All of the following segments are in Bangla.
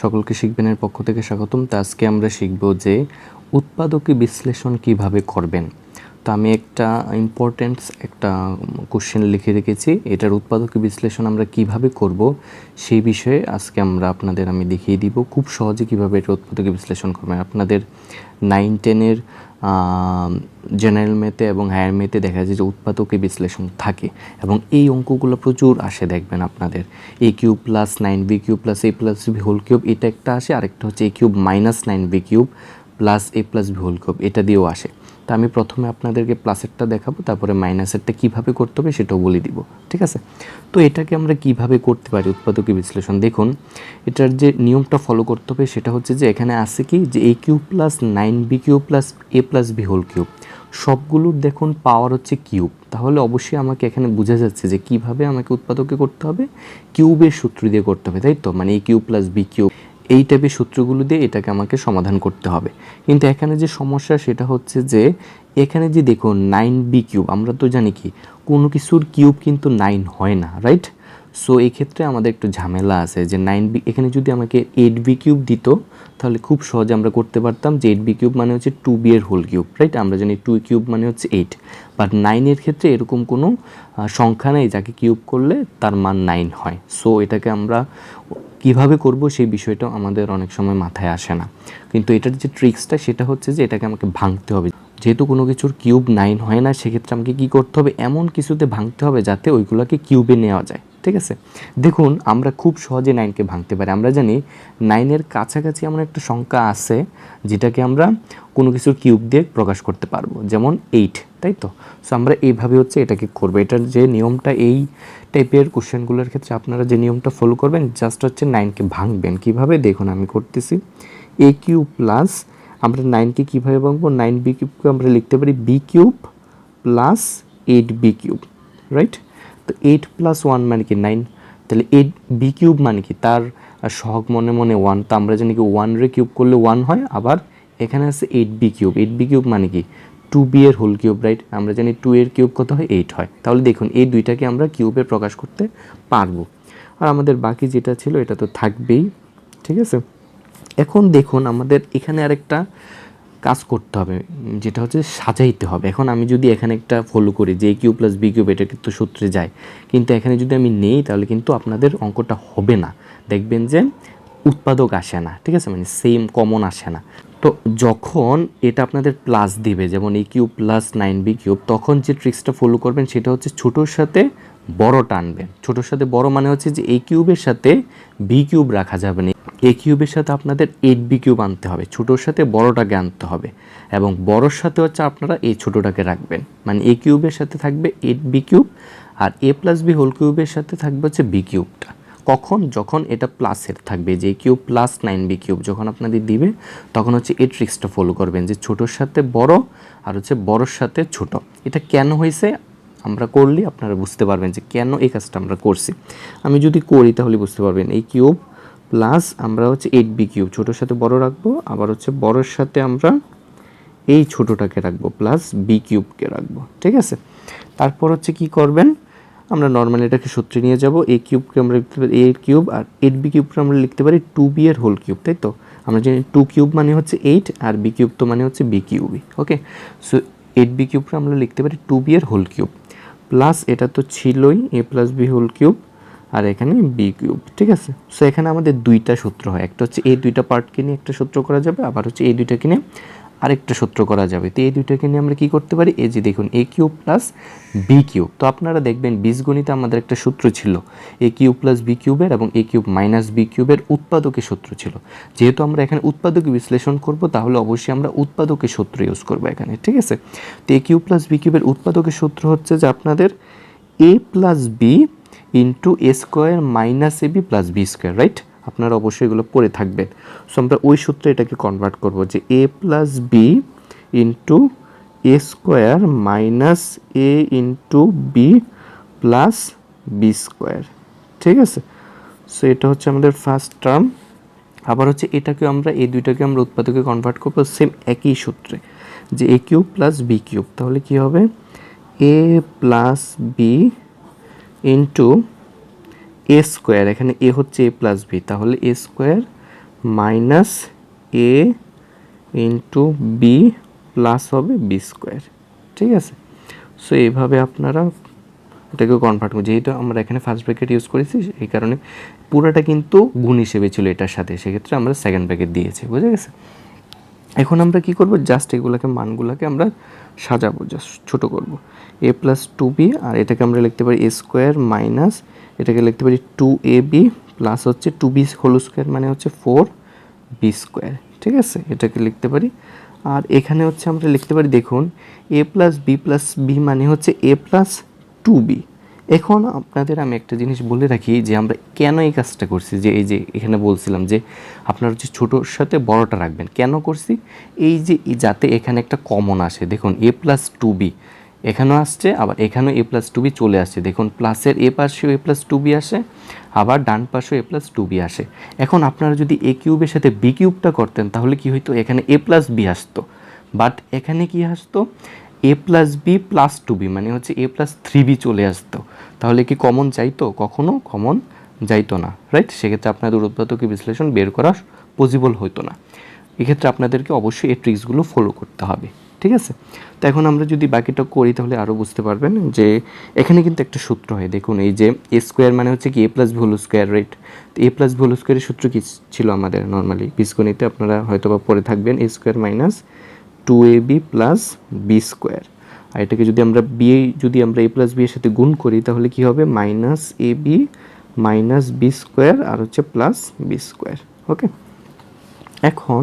সকলকে শিখবেনের পক্ষ থেকে স্বাগতম। তো আজকে আমরা শিখব যে উৎপাদকী বিশ্লেষণ কীভাবে করবেন। তো আমি একটা ইম্পর্ট্যান্ট একটা কোশ্চেন লিখে রেখেছি। এটার উৎপাদকী বিশ্লেষণ আমরা কীভাবে করব সেই বিষয়ে আজকে আমরা আপনাদের আমি দেখিয়ে দিব। খুব সহজে কীভাবে এটা উৎপাদকী বিশ্লেষণ করবেন। আপনাদের নাইন টেনের জেনারেল মেতে এবং হায়ার মেতে দেখা যায় যে উৎপাদকে বিশ্লেষণ থাকে। এবং এই অঙ্কগুলো প্রচুর আসে, দেখবেন আপনাদের। A cube plus nine B cube plus A plus B whole cube এটা একটা আসে, আরেকটা হচ্ছে A cube minus nine B cube plus A plus B whole cube এটা দিয়েও আসে। তা আমি প্রথমে আপনাদেরকে প্লাসেরটা দেখাবো, তারপরে মাইনাসেরটা কীভাবে করতে হবে সেটাও বলে দিব, ঠিক আছে? তো এটাকে আমরা কীভাবে করতে পারি উৎপাদকী বিশ্লেষণ? দেখুন, এটার যে নিয়মটা ফলো করতে হবে সেটা হচ্ছে যে এখানে আছে কি যে A cube plus nine B cube plus A plus B whole cube. সবগুলোর দেখুন পাওয়ার হচ্ছে কিউব। তাহলে অবশ্যই আমাকে এখানে বোঝা যাচ্ছে যে কীভাবে আমাকে উৎপাদকে করতে হবে, কিউবের সূত্র দিয়ে করতে হবে, তাই তো? মানে A cube plus B cube. এই টাইপের সূত্রগুলো দিয়ে এটাকে আমাকে সমাধান করতে হবে। কিন্তু এখানে যে সমস্যা, সেটা হচ্ছে যে, এখানে যে দেখুন নাইন বি কিউব আমরা তো জানি কি, কোনো কিছুর কিউব কিন্তু নাইন হয় না রাইট সো এই ক্ষেত্রে আমাদের একটু ঝামেলা আছে যে নাইন বি এখানে যদি আমাকে এইট বি কিউব দিত, তাহলে খুব সহজে আমরা করতে পারতাম যে এইট বি কিউব মানে হচ্ছে টু বি এর হোল কিউব রাইট আমরা জানি টু কিউব মানে হচ্ছে এইট বাট নাইনের ক্ষেত্রে এরকম কোনো সংখ্যা নেই যাকে কিউব করলে তার মান নাইন হয়। সো এটাকে আমরা কীভাবে করব সেই বিষয়টা আমাদের অনেক সময় মাথায় আসে না। কিন্তু এটার যে ট্রিক্সটা সেটা হচ্ছে যে এটাকে আমাকে ভাঙতে হবে। যেহেতু কোনো কিছুর কিউব নাইন হয় না, সেক্ষেত্রে আমাকে কি করতে হবে? এমন কিছুতে ভাঙতে হবে যাতে ওইগুলোকে কিউবে নেওয়া যায়। ঠিক আছে? দেখুন, আমরা খুব সহজে নাইনকে ভাঙতে পারি। আমরা জানি নাইনের কাছাকাছি এমন একটা সংখ্যা আছে যেটাকে আমরা কোনো কিছুর কিউব দিয়ে প্রকাশ করতে পারব, যেমন এইট তাই তো? সো আমরা এইভাবে হচ্ছে এটাকে করব। এটার যে নিয়মটা, এই টাইপের কোশ্চেনগুলোর ক্ষেত্রে আপনারা যে নিয়মটা ফলো করবেন জাস্ট হচ্ছে নাইনকে ভাঙবেন। কীভাবে? দেখুন, আমি করতেছি এ কিউব প্লাস আমরা নাইনকে কীভাবে ভাঙবো? নাইন বি কিউবকে আমরা লিখতে পারি B cube plus eight B cube right তো এইট প্লাস ওয়ান মানে কি নাইন তাহলে এইট বি কিউব মানে কি? তার সহগ মনে মনে ওয়ান তো আমরা জানি কি ওয়ান রে কিউব করলে ওয়ান হয়, আবার এখানে আছে eight B cube eight B cube মানে কি? টু বি এর হোল কিউব রাইট আমরা জানি টু এর কিউব কত হয়? এইট হয়। তাহলে দেখুন, এই দুইটাকে আমরা কিউবে প্রকাশ করতে পারব। আর আমাদের বাকি যেটা ছিল, এটা তো থাকবেই, ঠিক আছে? এখন দেখুন, আমাদের এখানে আরেকটা কাজ করতে হবে, যেটা হচ্ছে সাজাইতে হবে। এখন আমি যদি এখানে একটা ফলো করি, যে কিউ প্লাস বি কিউব এটা কিন্তু সূত্রে যায়, কিন্তু এখানে যদি আমি নেই, তাহলে কিন্তু আপনাদের অঙ্কটা হবে না। দেখবেন যে উৎপাদক আসে না, ঠিক আছে? মানে সেম কমন আসে না। তো যখন এটা আপনাদের প্লাস দিবে, যেমন A cube plus nine B cube তখন যে ট্রিক্সটা ফলো করবেন, সেটা হচ্ছে ছোটোর সাথে বড় টানবেন ছোটোর সাথে বড় মানে হচ্ছে যে এ কিউবের সাথে বি কিউব রাখা যাবে না। এ কিউবের সাথে আপনাদের এইট বি কিউব আনতে হবে। ছোটোর সাথে বড়টাকে আনতে হবে এবং বড়র সাথে হচ্ছে আপনারা এই ছোটোটাকে রাখবেন। মানে এ কিউবের সাথে থাকবে এইট বি কিউব আর এ প্লাস বি হোল কিউবের সাথে থাকবে হচ্ছে বি কিউবটা। কখন? যখন এটা প্লাসের থাকবে। যে cube plus nine B cube যখন আপনাদের দিবে, তখন হচ্ছে এই ট্রিক্সটা ফলো করবেন যে ছোটোর সাথে বড় আর হচ্ছে বড়র সাথে ছোট। এটা কেন হয়েছে? আমরা করলে আপনারা বুঝতে পারবেন যে কেন এই কাজটা আমরা করছি। আমি যদি করি তাহলে বুঝতে পারবেন এই কিউব প্লাস আমরা হচ্ছে এইট বি কিউব ছোটোর সাথে বড় রাখব, আবার হচ্ছে বড়োর সাথে আমরা এই ছোটোটাকে রাখব প্লাস বি কিউবকে রাখব, ঠিক আছে? তারপর হচ্ছে কি করবেন? আমরা নর্মালি এটাকে সূত্রে নিয়ে যাব এ কিউবকে আমরা লিখতে পারি এ কিউব আর এইট বি কিউবকে আমরা লিখতে পারি টু বি এর হোল কিউব তাই তো? আমরা জানি টু কিউব মানে হচ্ছে এইট আর বি কিউব তো মানে হচ্ছে বি কিউবই ওকে সো এইট বি কিউবকে আমরা লিখতে পারি টু বি এর হোল কিউব প্লাস এটা তো ছিলই A plus B whole cube আর এখানে বি কিউব ঠিক আছে? সো এখানে আমাদের দুইটা সূত্র হয়, একটা হচ্ছে এই দুইটা পার্টকে নিয়ে একটা সূত্র করা যাবে, আবার হচ্ছে এই দুইটাকে নিয়ে আরেকটা সূত্র করা যাবে। তো এই দুইটাকে নিয়ে আমরা কি করতে পারি? এই যে দেখুন A cube plus B cube. তো আপনারা দেখবেন বীজগণিতে আমাদের একটা সূত্র ছিল এ কিউব প্লাস বি কিউবের এবং এ কিউব মাইনাস বি কিউবের উৎপাদকের সূত্র ছিল। যেহেতু আমরা এখানে উৎপাদকে বিশ্লেষণ করব, তাহলে অবশ্যই আমরা উৎপাদকের সূত্র ইউজ করব এখানে, ঠিক আছে? তো এ কিউব প্লাস বি কিউবের উৎপাদকের সূত্র হচ্ছে যে আপনাদের A plus B into A square minus A B plus B square right আপনারা অবশ্যই এগুলো পড়ে থাকবেন। সো আমরা ওই সূত্রে এটাকে কনভার্ট করব যে A plus B into A square minus A into B plus B square ঠিক আছে? সো এটা হচ্ছে আমাদের ফার্স্ট টার্ম আবার হচ্ছে এটাকে আমরা, এই দুইটাকে আমরা উৎপাদকে কনভার্ট করব সেম একই সূত্রে, যে A cube plus B cube তাহলে কি হবে? A plus B into A square এখানে এ হচ্ছে এ প্লাস বি তাহলে A square minus A into B plus হবে বি স্কোয়ার ঠিক আছে? সো এইভাবে আপনারা এটাকে কনভার্ট করুন, যেহেতু আমরা এখানে ফার্স্ট ব্র্যাকেট ইউজ করেছি, এই কারণে পুরোটা কিন্তু গুণ হিসেবে ছিল এটার সাথে, সেক্ষেত্রে আমরা সেকেন্ড ব্র্যাকেট দিয়েছি, বুঝে গেছে? এখন আমরা কি করব? জাস্ট এগুলোকে, মানগুলোকে আমরা সাজাবো জাস্ট ছোটো করব। এ প্লাস টু বি আর এটাকে আমরা লিখতে পারি এ স্কোয়ার মাইনাস এটাকে লিখতে পারি টু এ বি প্লাস হচ্ছে টু বি হোল স্কোয়ার মানে হচ্ছে ফোর বি স্কোয়ার ঠিক আছে? এটাকে লিখতে পারি। আর এখানে হচ্ছে আমরা লিখতে পারি, দেখুন A plus B plus B মানে হচ্ছে এ প্লাস টু বি এখন আপনাদের আমি একটা জিনিস বলে রাখি যে আমরা কেন এই কাজটা করছি? যে এই যে এখানে বলছিলাম যে আপনারা হচ্ছে ছোটোর সাথে বড়টা রাখবেন। কেন করছি? এই যে যাতে এখানে একটা কমন আসে। দেখুন এ প্লাস টু বি এখানেও আসছে, আবার এখানেও এ প্লাস টু বি চলে আসছে। দেখুন প্লাসের এ পাশেও এ প্লাস টু বি আসে, আবার ডান পাশেও এ প্লাস টু বি আসে। এখন আপনারা যদি এ কিউবের সাথে বি কিউবটা করতেন, তাহলে কি হইতো? এখানে এ প্লাস বি আসতো। বাট এখানে কি আসতো? A plus B plus two B মানে হচ্ছে এ প্লাস থ্রি বি চলে আসতো। তাহলে কি কমন চাইতো কখনো কমন যাইতো না রাইট সেক্ষেত্রে আপনাদের উৎপাদক বিশ্লেষণ বের করা পসিবল হতো না। এক্ষেত্রে আপনাদেরকে অবশ্যই এই ট্রিক্সগুলো ফলো করতে হবে, ঠিক আছে? তো এখন আমরা যদি বাকিটা করি, তাহলে আরও বুঝতে পারবেন যে এখানে কিন্তু একটা সূত্র হয়। দেখুন, এই যে এ স্কোয়ার মানে হচ্ছে কি এ প্লাস ভুল স্কোয়ার রাইট তো এ প্লাস ভুল স্কোয়ারের সূত্র কি ছিল আমাদের নর্মালি বীজগণিতে আপনারা হয়তো বা পড়ে থাকবেন A square minus two A B plus B square আর এটাকে যদি আমরা বি যদি আমরা এ প্লাস বি এর সাথে গুণ করি, তাহলে কি হবে? Minus A B minus B square আর হচ্ছে প্লাস বি স্কোয়ার ওকে এখন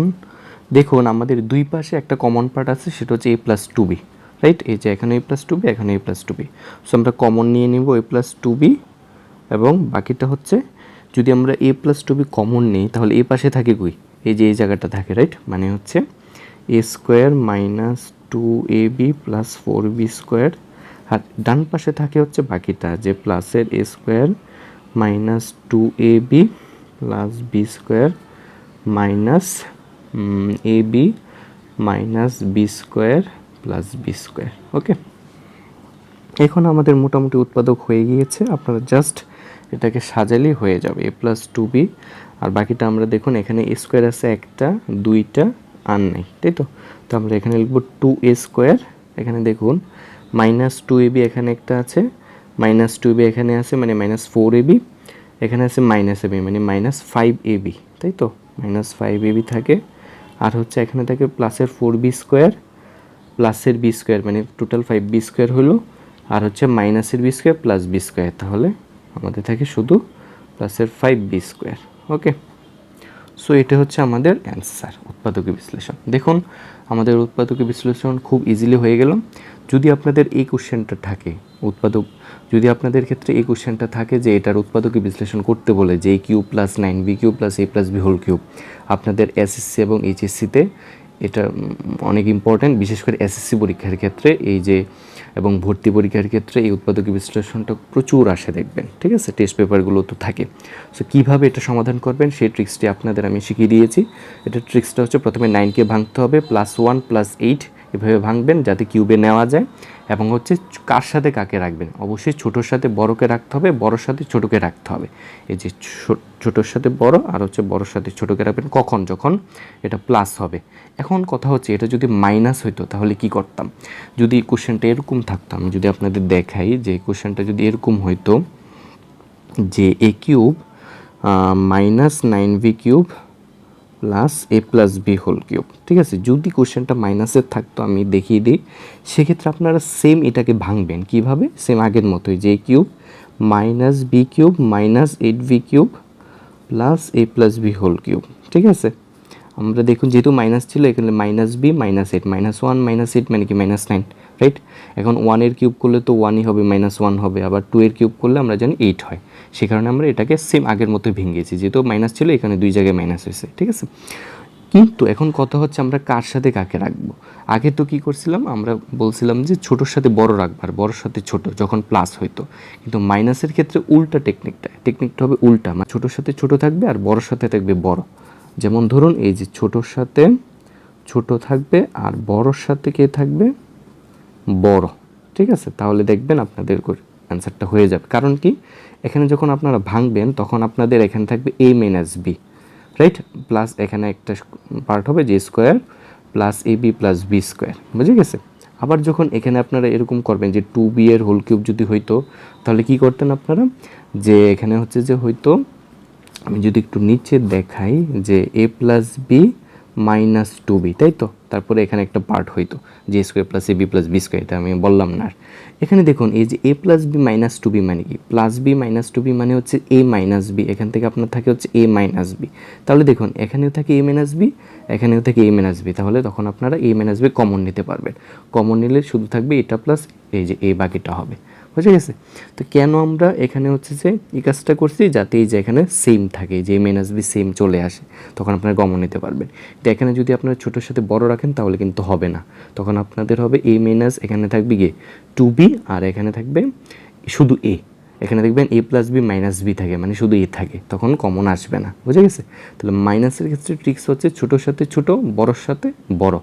দেখুন, আমাদের দুই পাশে একটা কমন পার্ট আছে, সেটা হচ্ছে A plus two B right এই যে এখানে এ প্লাস টু বি এখানে A plus two B so আমরা কমন নিয়ে নিব এ প্লাস টু বি এবং বাকিটা হচ্ছে, যদি আমরা A plus two B common নিই, তাহলে এ পাশে থাকে কই? এই যে এই জায়গাটা থাকে রাইট মানে হচ্ছে A square minus two A B plus four B square আর ডান পাশে থাকে হচ্ছে বাকিটা, যে প্লাসের A square minus two A B plus B square minus A B minus B square plus B square okay এখন আমাদের মোটামুটি উৎপাদক হয়ে গিয়েছে, আপনারা জাস্ট এটাকে সাজালেই হয়ে যাবে এ প্লাস টু বি আর বাকিটা আমরা দেখুন এখানে স্কোয়ার আছে একটা, দুইটা আর নেই, তাই তো? তো আমরা এখানে লিখব টু এ স্কোয়ার এখানে দেখুন মাইনাস টু এ বি এখানে একটা আছে মাইনাস টু বি এখানে আছে মানে মাইনাস ফোর এবি এখানে আছে মাইনাস এ বি মানে মাইনাস ফাইভ এবি তাই তো? মাইনাস ফাইভ এবি থাকে, আর হচ্ছে এখানে থাকে প্লাসের ফোর বি স্কোয়ার প্লাসের বি স্কোয়ার মানে টোটাল ফাইভ বি স্কোয়ার হলো, আর হচ্ছে মাইনাসের B square plus B square তাহলে আমাদের থাকে শুধু প্লাসের five B square okay so এটা হচ্ছে আমাদের অ্যান্সার উৎপাদকীয় বিশ্লেষণ। দেখুন, আমাদের উৎপাদকীয় বিশ্লেষণ খুব ইজিলি হয়ে গেল। যদি আপনাদের এই কোশ্চেনটা থাকে, উৎপাদক, যদি আপনাদের ক্ষেত্রে এই কোশ্চেনটা থাকে যে এটার উৎপাদকীয় বিশ্লেষণ করতে বলে যে A cube plus nine B cube plus A plus B whole cube আপনাদের এসএসসি এবং এইচএসসিতে এটা অনেক ইম্পর্ট্যান্ট বিশেষ করে এসএসসি পরীক্ষার ক্ষেত্রে এই যে, এবং ভর্তি পরীক্ষার ক্ষেত্রে এই উৎপাদকী বিশ্লেষণটা প্রচুর আসে দেখবেন, ঠিক আছে? টেস্ট পেপারগুলো তো থাকে। সো কীভাবে এটা সমাধান করবেন সেই ট্রিক্সটি আপনাদের আমি শিখিয়ে দিয়েছি। এটা ট্রিক্সটা হচ্ছে প্রথমে নাইনকে ভাঙতে হবে প্লাস ওয়ান প্লাস এইট এভাবে ভাঙবেন যাতে কিউবে নেওয়া যায় এবং হচ্ছে কার সাথে কাকে রাখবেন? অবশ্যই ছোটোর সাথে বড়কে রাখতে হবে, বড়োর সাথে ছোটোকে রাখতে হবে। এই যে ছোটোর সাথে বড় আর হচ্ছে বড়োর সাথে ছোটোকে রাখবেন কখন? যখন এটা প্লাস হবে। এখন কথা হচ্ছে এটা যদি মাইনাস হইতো তাহলে কি করতাম? যদি কোশ্চেনটা এরকম থাকতাম, যদি আপনাদের দেখাই যে কোশ্চেনটা যদি এরকম হইতো যে A cube minus nine V cube plus A plus B whole cube ঠিক আছে? যদি কোশ্চেনটা মাইনাসের থাকতো, আমি দেখিয়ে দিই। সেক্ষেত্রে আপনারা সেম এটাকে ভাঙবেন। কীভাবে? সেম আগের মতোই, যে cube minus B cube minus eight V cube plus A plus B whole cube ঠিক আছে? আমরা দেখুন, যেহেতু মাইনাস ছিল, এখানে minus B minus eight minus one minus eight মানে কি? মাইনাস নাইন রাইট এখন ওয়ানের কিউব করলে তো ওয়ানই হবে মাইনাস ওয়ান হবে, আবার টু এর কিউব করলে আমরা জানি এইট হয়। সে কারণে আমরা এটাকে সেম আগের মতো ভেঙেছি, যেহেতু মাইনাস ছিল, এখানে দুই জায়গায় মাইনাস হয়েছে, ঠিক আছে? কিন্তু এখন কথা হচ্ছে আমরা কার সাথে কাকে রাখব? আগে তো কি করছিলাম? আমরা বলছিলাম যে ছোটোর সাথে বড় রাখব আর বড়োর সাথে ছোট, যখন প্লাস হইতো। কিন্তু মাইনাসের ক্ষেত্রে উল্টা টেকনিকটা টেকনিকটা হবে উল্টা মানে ছোটোর সাথে ছোট থাকবে আর বড়োর সাথে থাকবে বড়। যেমন ধরুন, এই যে ছোটোর সাথে ছোট থাকবে আর বড়োর সাথে কে থাকবে? বড়। ঠিক আছে? তাহলে দেখবেন আপনাদের অ্যান্সারটা হয়ে যাবে। কারণ কি? এখানে যখন আপনারা ভাঙবেন, তখন আপনাদের এখানে থাকবে A minus B right plus এখানে একটা পার্ট হবে যে square plus A B plus B square বুঝে গেছে? আবার যখন এখানে আপনারা এরকম করবেন যে টু বি এর হোল কিউব যদি হইতো, তাহলে কি করতেন আপনারা? যে এখানে হচ্ছে যে হয়তো আমি যদি একটু নিচে দেখাই যে A plus B minus two B তাই তো? তারপরে এখানে একটা পার্ট হইতো যে square plus A B plus B square এটা আমি বললাম না। এখানে দেখুন, এই যে A plus B minus two B মানে কি? Plus B minus two B মানে হচ্ছে এ মাইনাস বি এখান থেকে আপনার থাকে হচ্ছে এ মাইনাস বি তাহলে দেখুন, এখানেও থাকে এ মাইনাস বি এখানেও থাকে এ মাইনাস বি তাহলে তখন আপনারা এ মাইনাস বি কমন নিতে পারবেন। কমন নিলে শুধু থাকবে এটা প্লাস এই যে এ বাকিটা হবে। বুঝে গেছে। তো কেন আমরা এখানে হচ্ছে যে এই কাজটা করছি? যাতে এই যে এখানে সেম থাকে, যে মাইনাস বি সেম চলে আসে। তখন আপনারা গমন নিতে পারবেন। তো এখানে যদি আপনারা ছোটোর সাথে বড় রাখেন, তাহলে কিন্তু হবে না। তখন আপনাদের হবে এ মাইনাস এখানে থাকবে গিয়ে টু বি আর এখানে থাকবে শুধু এ এখানে দেখবেন A plus B minus B থাকে মানে শুধু এ থাকে। তখন কমন আসবে না। বুঝে গেছে? তাহলে মাইনাসের ক্ষেত্রে ট্রিক্স হচ্ছে ছোটোর সাথে ছোটো বড়োর সাথে বড়।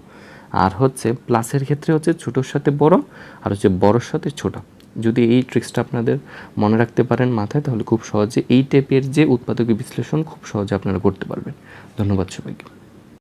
আর হচ্ছে প্লাসের ক্ষেত্রে হচ্ছে ছোটোর সাথে বড়, আর হচ্ছে বড়োর সাথে ছোট। যদি এই ট্রিক্সটা আপনাদের মনে রাখতে পারেন মাথায়, তাহলে খুব সহজে এই টাইপের যে উৎপাদক বিশ্লেষণ, খুব সহজে আপনারা করতে পারবেন। ধন্যবাদ সবাইকে।